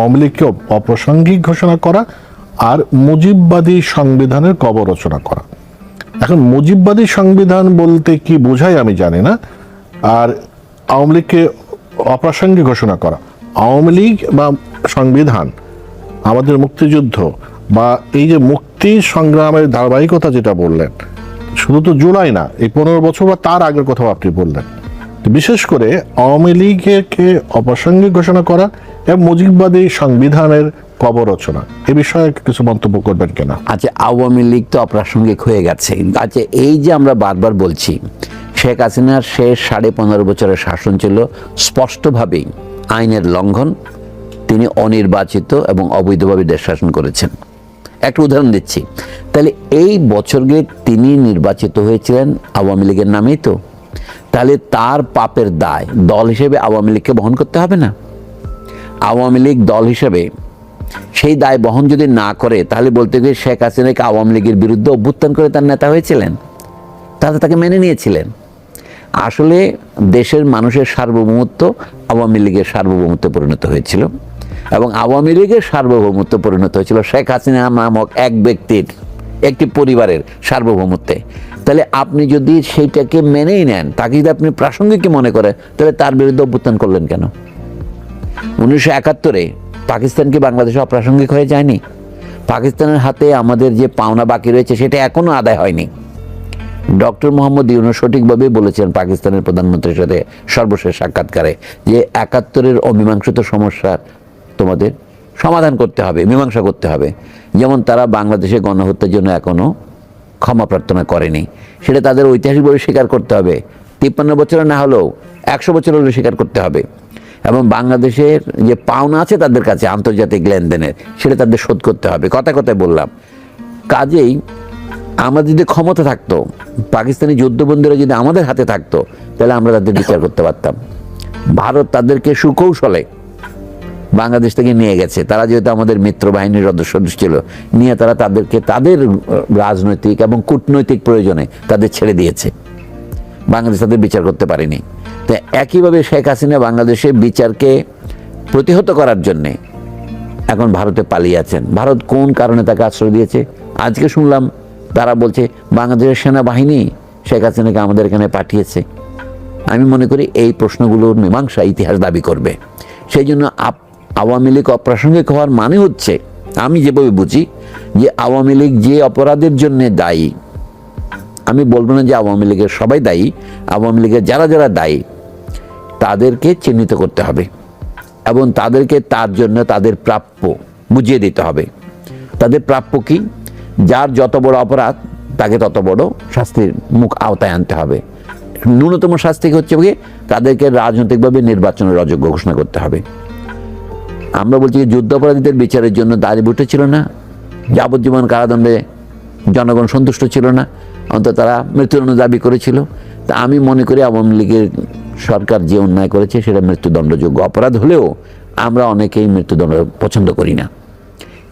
আওয়ামী লীগকে অপ্রাসঙ্গিক ঘোষণা করা আর মুজিববাদী সংবিধানের কবর রচনা করা। এখন মুজিববাদী সংবিধান বলতে কি বোঝায় আমি জানি না। আর আওয়ামী লীগকে অপ্রাসঙ্গিক ঘোষণা করা। আওয়ামী লীগ বা সংবিধান, আমাদের মুক্তিযুদ্ধ বা এই যে মুক্তি সংগ্রামের ধারাবাহিকতা যেটা বললেন, শুধু তো জুলাই না, এই পনেরো বছর বা তার আগের কথা আপনি বললেন। বিশেষ করে আওয়ামী লীগকে অপ্রাসঙ্গিক ঘোষণা করা এবং মুজিববাদী সংবিধানের কবর রচনা এ বিষয়ে কিছু মন্তব্য করবেন কেনা? আচ্ছা আওয়ামী লীগ তো অপ্রাসঙ্গিক হয়ে গেছে। আচ্ছা এই যে আমরা বারবার বলছি, শেখ হাসিনার শেষ সাড়ে পনেরো বছরের শাসন ছিল স্পষ্টভাবেই আইনের লঙ্ঘন। তিনি অনির্বাচিত এবং অবৈধভাবে দেশ শাসন করেছেন। একটা উদাহরণ দিচ্ছি। তাহলে এই বছরকে তিনি নির্বাচিত হয়েছিলেন আওয়ামী লীগের নামেই তো। তাহলে তার পাপের দায় দল হিসেবে আওয়ামী লীগকে বহন করতে হবে না? আওয়ামী লীগ দল হিসেবে সেই দায় বহন যদি না করে, তাহলে বলতে গিয়ে শেখ হাসিনাকে আওয়ামী লীগের বিরুদ্ধে অভ্যুত্থান করে তার নেতা হয়েছিলেন। তাতে তাকে মেনে নিয়েছিলেন। আসলে দেশের মানুষের সার্বভৌমত্ব আওয়ামী লীগের সার্বভৌমত্বে পরিণত হয়েছিল এবং আওয়ামী লীগের সার্বভৌমত্ব পরিণত হয়েছিল শেখ হাসিনা নামক এক ব্যক্তির, একটি পরিবারের সার্বভৌমত্বে। তাহলে আপনি যদি সেইটাকে মেনেই নেন, তাকে যদি আপনি প্রাসঙ্গিক মনে করেন, তাহলে তার বিরুদ্ধে অভ্যুত্থান করলেন কেন? উনিশশো একাত্তরে পাকিস্তান কি বাংলাদেশে অপ্রাসঙ্গিক হয়ে যায়নি? পাকিস্তানের হাতে আমাদের যে পাওনা বাকি রয়েছে, সেটা এখনও আদায় হয়নি। ডক্টর মোহাম্মদ ইউনুস সঠিকভাবে বলেছেন পাকিস্তানের প্রধানমন্ত্রীর সাথে সর্বশেষ সাক্ষাৎকারে যে একাত্তরের অমীমাংসিত সমস্যার তোমাদের সমাধান করতে হবে, মীমাংসা করতে হবে। যেমন তারা বাংলাদেশে গণহত্যার জন্য এখনও ক্ষমা প্রার্থনা করেনি। সেটা তাদের ঐতিহাসিকভাবে স্বীকার করতে হবে। তিপ্পান্ন বছরে না হলেও একশো বছর হলেও স্বীকার করতে হবে। এবং বাংলাদেশের যে পাওনা আছে তাদের কাছে আন্তর্জাতিক লেনদেনের সেটা তাদের শোধ করতে হবে। কথা কথায় বললাম কাজেই আমাদের যদি ক্ষমতা থাকতো পাকিস্তানি যুদ্ধবন্দীরা যদি আমাদের হাতে থাকতো তাহলে আমরা তাদের বিচার করতে পারতাম। ভারত তাদেরকে সুকৌশলে বাংলাদেশ থেকে নিয়ে গেছে। তারা যেহেতু আমাদের মিত্র বাহিনীর সদস্য ছিল নিয়ে তারা তাদেরকে তাদের রাজনৈতিক এবং কূটনৈতিক প্রয়োজনে তাদের ছেড়ে দিয়েছে। বাংলাদেশ তাদের বিচার করতে পারেনি। তো একইভাবে শেখ হাসিনা বাংলাদেশে বিচারকে প্রতিহত করার জন্যে এখন ভারতে পালিয়ে আছেন। ভারত কোন কারণে তাকে আশ্রয় দিয়েছে? আজকে শুনলাম তারা বলছে, বাংলাদেশের সেনাবাহিনী শেখ হাসিনাকে আমাদের এখানে পাঠিয়েছে। আমি মনে করি এই প্রশ্নগুলোর মীমাংসা ইতিহাস দাবি করবে। সেই জন্য আপ- আওয়ামী লীগ অপ্রাসঙ্গিক হওয়ার মানে হচ্ছে, আমি যেভাবে বুঝি, যে আওয়ামী লীগ যে অপরাধের জন্য দায়ী, আমি বলব না যে আওয়ামী লীগের সবাই দায়ী, আওয়ামী লীগের যারা যারা দায়ী তাদেরকে চিহ্নিত করতে হবে এবং তাদেরকে তার জন্য তাদের প্রাপ্য বুঝিয়ে দিতে হবে। তাদের প্রাপ্য কি? যার যত বড় অপরাধ, তাকে তত বড় শাস্তির মুখ আওতায় আনতে হবে। ন্যূনতম শাস্তি হচ্ছে? তাদেরকে রাজনৈতিকভাবে নির্বাচনের অযোগ্য ঘোষণা করতে হবে। আমরা বলছি যুদ্ধাপরাধীদের বিচারের জন্য দাঁড়িয়ে উঠেছিল না। যাবজ্জীবন কারাদণ্ডে জনগণ সন্তুষ্ট ছিল না। অন্তত তারা মৃত্যুদণ্ড দাবি করেছিল। তা আমি মনে করি আওয়ামী লীগের সরকার যে অন্যায় করেছে সেটা মৃত্যুদণ্ডযোগ্য অপরাধ হলেও আমরা অনেকেই মৃত্যুদণ্ড পছন্দ করি না।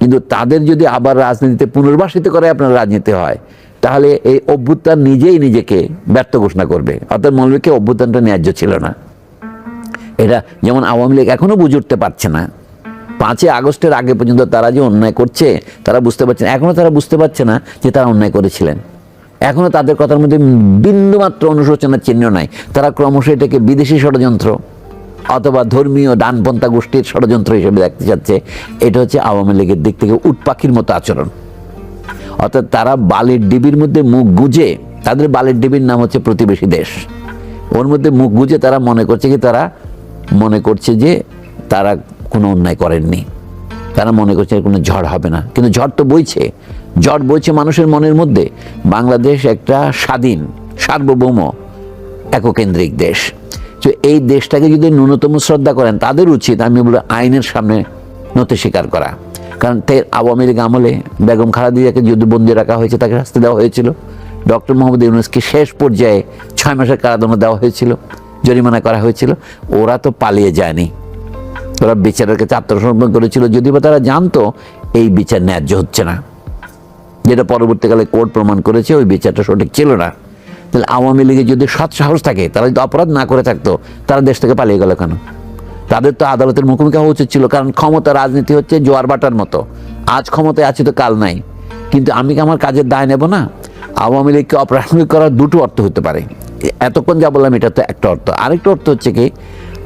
কিন্তু তাদের যদি আবার রাজনীতিতে পুনর্বাসিত করে আপনার রাজনীতি হয়, তাহলে এই অভ্যুত্থান নিজেই নিজেকে ব্যর্থ ঘোষণা করবে। অর্থাৎ মৌলবীকে অভ্যুত্থানটা ন্যায্য ছিল না। এটা যেমন আওয়ামী লীগ এখনও বুঝে উঠতে পারছে না। পাঁচই আগস্টের আগে পর্যন্ত তারা যে অন্যায় করছে, তারা বুঝতে পারছে না। এখনও তারা বুঝতে পারছে না যে তারা অন্যায় করেছিলেন। এখনও তাদের কথার মধ্যে বিন্দুমাত্র অনুশোচনার চিহ্ন নাই। তারা ক্রমশ এটাকে বিদেশি ষড়যন্ত্র অথবা ধর্মীয় ডানপন্থা গোষ্ঠীর ষড়যন্ত্র হিসেবে দেখতে চাচ্ছে। এটা হচ্ছে আওয়ামী লীগের দিক থেকে উটপাখির মতো আচরণ। অর্থাৎ তারা বালির ডিবির মধ্যে মুখ গুজে, তাদের বালির ডিবির নাম হচ্ছে প্রতিবেশী দেশ। ওর মধ্যে মুখ গুজে তারা মনে করছে কি, তারা মনে করছে যে তারা কোনো অন্যায় করেননি। তারা মনে করছে কোনো ঝড় হবে না। কিন্তু ঝড় তো বইছে। ঝড় বইছে মানুষের মনের মধ্যে। বাংলাদেশ একটা স্বাধীন, সার্বভৌম, এককেন্দ্রিক দেশ। তো এই দেশটাকে যদি ন্যূনতম শ্রদ্ধা করেন, তাদের উচিত আমি বলব আইনের সামনে নথি স্বীকার করা। কারণ তে আওয়ামী লীগ আমলে বেগম খালেদিয়াকে যুদ্ধবন্দি রাখা হয়েছে, তাকে শাস্তি দেওয়া হয়েছিল। ডক্টর মোহাম্মদ ইউনুসকে শেষ পর্যায়ে ছয় মাসের কারাদণ্ড দেওয়া হয়েছিল, জরিমানা করা হয়েছিল। ওরা তো পালিয়ে যায়নি। ওরা বিচারের কাছে আত্মসমর্পণ করেছিল। যদিও বা তারা জানতো, এই বিচার ন্যায্য হচ্ছে না। যেটা পরবর্তীকালে কোর্ট প্রমাণ করেছে, ওই বিচারটা সঠিক ছিল না। তাহলে আওয়ামী লীগের যদি সৎ সাহস থাকে, তারা যদি অপরাধ না করে থাকতো, তারা দেশ থেকে পালিয়ে গেল কেন? তাদের তো আদালতের মুখোমুখি হওয়া উচিত ছিল, কারণ ক্ষমতা রাজনীতি হচ্ছে জোয়ার বাটার মতো। আজ ক্ষমতায় আছি তো কাল নাই। কিন্তু আমি কি আমার কাজের দায় নেব না? আওয়ামী লীগকে অপ্রাসঙ্গিক করার দুটো অর্থ হতে পারে। এতক্ষণ যা বললাম, এটা তো একটা অর্থ। আরেকটা অর্থ হচ্ছে কি,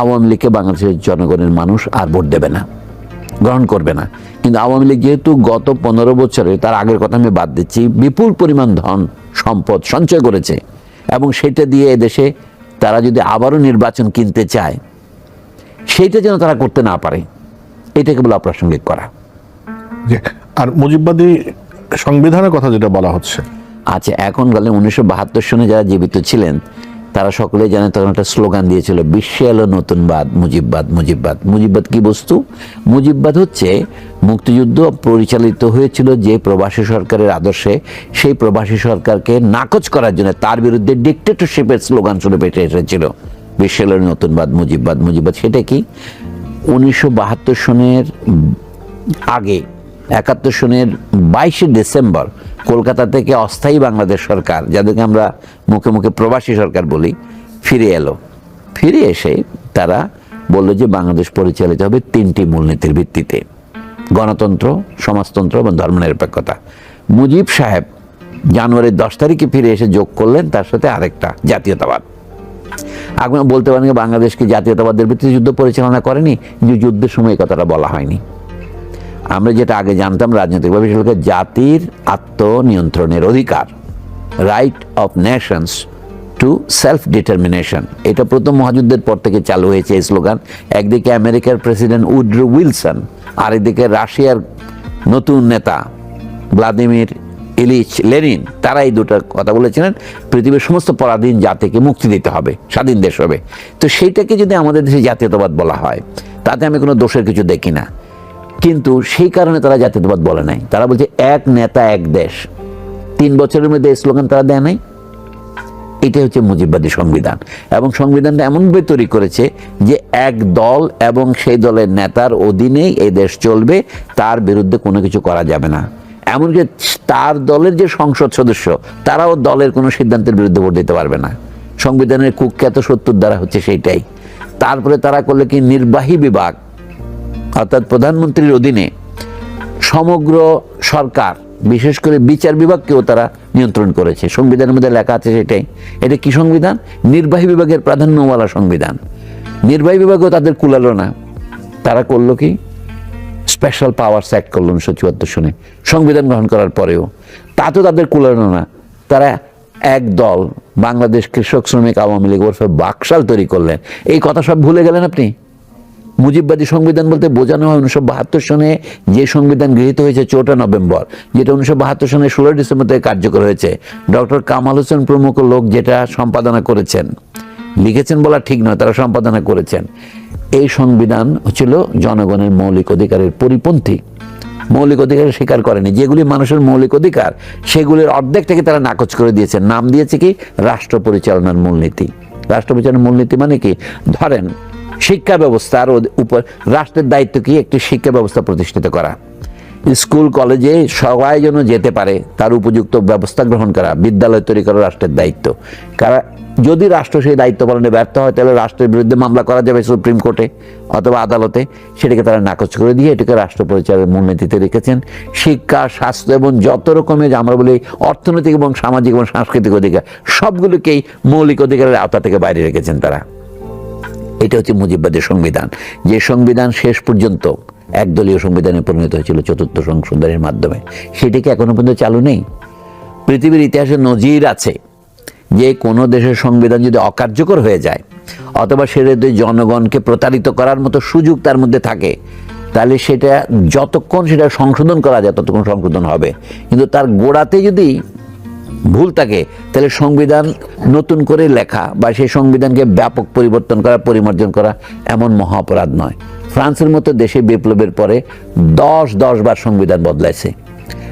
আওয়ামী লীগকে বাংলাদেশের জনগণের মানুষ আর ভোট দেবে না, গ্রহণ করবে না। কিন্তু আওয়ামী লীগ যেহেতু গত পনেরো বছরে তার আগের কথা আমি বাদ দিচ্ছি বিপুল পরিমাণ ধন সম্পদ সঞ্চয় করেছে এবং সেটা দিয়ে এদেশে তারা যদি আবারও নির্বাচন কিনতে চায় সেইটা যেন তারা করতে না পারে এটাকে বলে অপ্রাসঙ্গিক করা। আর মুজিববাদী সংবিধানের কথা যেটা বলা হচ্ছে। আচ্ছা এখন গেলে উনিশশো বাহাত্তর সনে যারা জীবিত ছিলেন তারা সকলে জানে তখন একটা স্লোগান দিয়েছিল বিশ্বে এলো নতুনবাদ মুজিববাদ মুজিববাদ। মুজিববাদ কি বস্তু? মুজিববাদ হচ্ছে মুক্তিযুদ্ধ পরিচালিত হয়েছিল যে প্রবাসী সরকারের আদর্শে, সেই প্রবাসী সরকারকে নাকচ করার জন্য তার বিরুদ্ধে ডিকটেটরশিপের স্লোগান শুরু পেটে এসেছিল। বিশ্বে এলো নতুনবাদ মুজিববাদ মুজিববাদ সেটা কি? উনিশশো বাহাত্তর সনের আগে, একাত্তর সনের বাইশে ডিসেম্বর, কলকাতা থেকে অস্থায়ী বাংলাদেশ সরকার, যাদেরকে আমরা মুখে মুখে প্রবাসী সরকার বলি, ফিরে এলো। ফিরে এসে তারা বলল যে বাংলাদেশ পরিচালিত হবে তিনটি মূলনীতির ভিত্তিতে। গণতন্ত্র, সমাজতন্ত্র এবং ধর্মনিরপেক্ষতা। মুজিব সাহেব জানুয়ারির দশ তারিখে ফিরে এসে যোগ করলেন, তার সাথে আরেকটা জাতীয়তাবাদ। আপনি বলতে পারেন বাংলাদেশকে জাতীয়তাবাদের ভিত্তিতে যুদ্ধ পরিচালনা করেনি? কিন্তু যুদ্ধের সময় এই কথাটা বলা হয়নি। আমরা যেটা আগে জানতাম, রাজনৈতিকভাবে সেগুলোকে জাতির আত্মনিয়ন্ত্রণের অধিকার right of nations to self determination এটা প্রথম মহাযুদ্ধের পর থেকে চালু হয়েছে এই স্লোগান। একদিকে আমেরিকার প্রেসিডেন্ট উড্রো উইলসন আর এদিকে রাশিয়ার নতুন নেতা ভ্লাদিমির ইলিচ লেনিন। তারা এই দুটো কথা বলেছিলেন, পৃথিবীর সমস্ত পরাধীন জাতিকে মুক্তি দিতে হবে, স্বাধীন দেশ হবে। তো সেইটাকে যদি আমাদের দেশে জাতীয়তাবাদ বলা হয়, তাতে আমি কোনো দোষের কিছু দেখি না। কিন্তু সেই কারণে তারা জাতীয়তাবাদ বলে নাই। তারা বলছে, এক নেতা, এক দেশ। তিন বছরের মধ্যে এই স্লোগান তারা দেয় নাই? এটাই হচ্ছে মুজিববাদী সংবিধান। এবং সংবিধানটা এমনভাবে তৈরি করেছে যে এক দল এবং সেই দলের নেতার অধীনেই এই দেশ চলবে, তার বিরুদ্ধে কোনো কিছু করা যাবে না। এমনকি তার দলের যে সংসদ সদস্য, তারাও দলের কোনো সিদ্ধান্তের বিরুদ্ধে ভোট দিতে পারবে না। সংবিধানের কুখ্যাত সত্যুর দ্বারা হচ্ছে সেইটাই। তারপরে তারা করলে কি? নির্বাহী বিভাগ, অর্থাৎ প্রধানমন্ত্রীর অধীনে সমগ্র সরকার বিশেষ করে বিচার বিভাগকেও তারা নিয়ন্ত্রণ করেছে। সংবিধানের মধ্যে লেখা আছে সেটাই। এটা কি সংবিধান? নির্বাহী বিভাগের প্রাধান্যওয়ালা সংবিধান। নির্বাহী বিভাগও তাদের কুলালো না। তারা করল কি? স্পেশাল পাওয়ার অ্যাক্ট করল উনিশশো চুয়াত্তর সনে সংবিধান গ্রহণ করার পরেও। তা তো তাদের কুলালো না। তারা এক দল, বাংলাদেশ কৃষক শ্রমিক আওয়ামী লীগ ওরফে বাকশাল তৈরি করলেন। এই কথা সব ভুলে গেলেন আপনি? মুজিববাদী সংবিধান বলতে বোঝানো হয় উনিশশো বাহাত্তর সনে যে সংবিধান গৃহীত হয়েছে চৌঠা নভেম্বর, যেটা উনিশশো বাহাত্তর সনে ষোলোই ডিসেম্বর থেকে কার্যকর হয়েছে। ডক্টর কামাল হোসেন প্রমুখ লোক যেটা সম্পাদনা করেছেন। লিখেছেন বলা ঠিক নয়, তারা সম্পাদনা করেছেন। এই সংবিধান হচ্ছিল জনগণের মৌলিক অধিকারের পরিপন্থী। মৌলিক অধিকার স্বীকার করেনি। যেগুলি মানুষের মৌলিক অধিকার, সেগুলির অর্ধেকটাকে তারা নাকচ করে দিয়েছে। নাম দিয়েছে কি? রাষ্ট্র পরিচালনার মূলনীতি। রাষ্ট্র পরিচালনার মূলনীতি মানে কি? ধরেন শিক্ষা ব্যবস্থার উপর রাষ্ট্রের দায়িত্ব কি একটি শিক্ষা ব্যবস্থা প্রতিষ্ঠিত করা? স্কুল, কলেজে সবাই যেন যেতে পারে, তার উপযুক্ত ব্যবস্থা গ্রহণ করা বিদ্যালয় তৈরি করা রাষ্ট্রের দায়িত্ব। কারণ যদি রাষ্ট্র সেই দায়িত্ব পালনে ব্যর্থ হয়, তাহলে রাষ্ট্রের বিরুদ্ধে মামলা করা যাবে সুপ্রিম কোর্টে অথবা আদালতে। সেটাকে তারা নাকচ করে দিয়ে এটাকে রাষ্ট্র পরিচালনের মূলনীতিতে রেখেছেন। শিক্ষা, স্বাস্থ্য এবং যত রকমের আমরা বলি অর্থনৈতিক এবং সামাজিক এবং সাংস্কৃতিক অধিকার, সবগুলোকেই মৌলিক অধিকারের আওতা থেকে বাইরে রেখেছেন তারা। এটা হচ্ছে মুজিববাদের সংবিধান। যে সংবিধান শেষ পর্যন্ত একদলীয় সংবিধানে পরিণত হয়েছিল চতুর্থ সংশোধনের মাধ্যমে, সেটি কি এখনও পর্যন্ত চালু নেই? পৃথিবীর ইতিহাসে নজির আছে যে কোনো দেশের সংবিধান যদি অকার্যকর হয়ে যায়, অথবা সেটা যদি জনগণকে প্রতারিত করার মতো সুযোগ তার মধ্যে থাকে, তাহলে সেটা যতক্ষণ সেটা সংশোধন করা যায়, ততক্ষণ সংশোধন হবে। কিন্তু তার গোড়াতে যদি ভুল থাকে, তাহলে সংবিধান নতুন করে লেখা বা সেই সংবিধানকে ব্যাপক পরিবর্তন করা, পরিমার্জন করা এমন মহা অপরাধ নয়। ফ্রান্সের মতো দেশে বিপ্লবের পরে দশ দশ বার সংবিধান বদলাইছে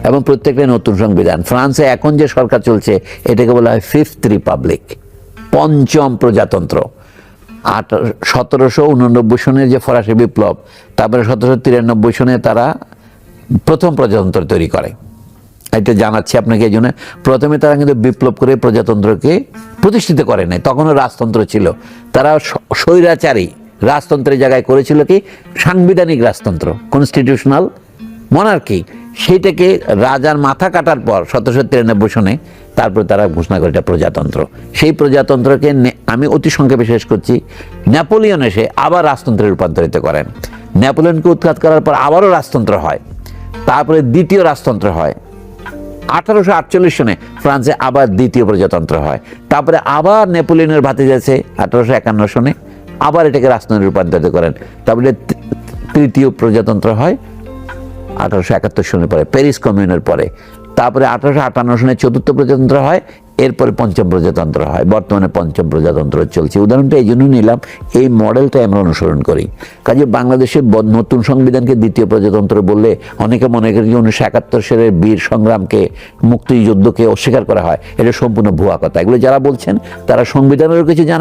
এবং প্রত্যেকটা নতুন সংবিধান। ফ্রান্সে এখন যে সরকার চলছে, এটাকে বলা হয় ফিফথ রিপাবলিক পঞ্চম প্রজাতন্ত্র। আট, সতেরোশো উননব্বই সনের যে ফরাসি বিপ্লব, তারপরে সতেরোশো তিরানব্বই সনে তারা প্রথম প্রজাতন্ত্র তৈরি করে। এটা জানাচ্ছি আপনাকে এই জন্য। প্রথমে তারা কিন্তু বিপ্লব করে প্রজাতন্ত্রকে প্রতিষ্ঠিত করে নাই। তখনও রাজতন্ত্র ছিল। তারা স্বৈরাচারী রাজতন্ত্রের জায়গায় করেছিল কি? সাংবিধানিক রাজতন্ত্র কনস্টিটিউশনাল মনার্কি সেইটাকে রাজার মাথা কাটার পর সতেরোশো তিরানব্বই সনে তারপর তারা ঘোষণা করে এটা প্রজাতন্ত্র। সেই প্রজাতন্ত্রকে আমি অতি সংক্ষেপে শেষ করছি। নেপোলিয়ন এসে আবার রাজতন্ত্রে রূপান্তরিত করেন। নেপোলিয়নকে উৎখাত করার পর আবারও রাজতন্ত্র হয়। তারপরে দ্বিতীয় রাজতন্ত্র হয়। আঠারোশো আটচল্লিশ সনে ফ্রান্সে আবার দ্বিতীয় প্রজাতন্ত্র হয়। তারপরে আবার নেপোলিয়নের ভাতে যাচ্ছে আঠারোশো একান্ন সনে, আবার এটাকে রাজতন্ত্রে রূপান্তরিত করেন। তারপরে তৃতীয় প্রজাতন্ত্র হয় আঠারোশো একাত্তর সনের পরে, প্যারিস কমিউনের পরে। তারপরে আঠারোশো আটান্ন সনে চতুর্থ প্রজাতন্ত্র হয় এরপরে পঞ্চম প্রজাতন্ত্র হয়। বর্তমানে পঞ্চম প্রজাতন্ত্র চলছে। উদাহরণটা এই জন্য নিলাম, এই মডেলটা আমরা অনুসরণ করি। কাজে বাংলাদেশের ব- নতুন সংবিধানকে দ্বিতীয় প্রজাতন্ত্র বললে অনেকে মনে করেন যে উনিশশো একাত্তর সালের বীর সংগ্রামকে, মুক্তিযুদ্ধকে অস্বীকার করা হয়। এটা সম্পূর্ণ ভুয়া কথা। এগুলো যারা বলছেন, তারা সংবিধানেরও কিছু জানেন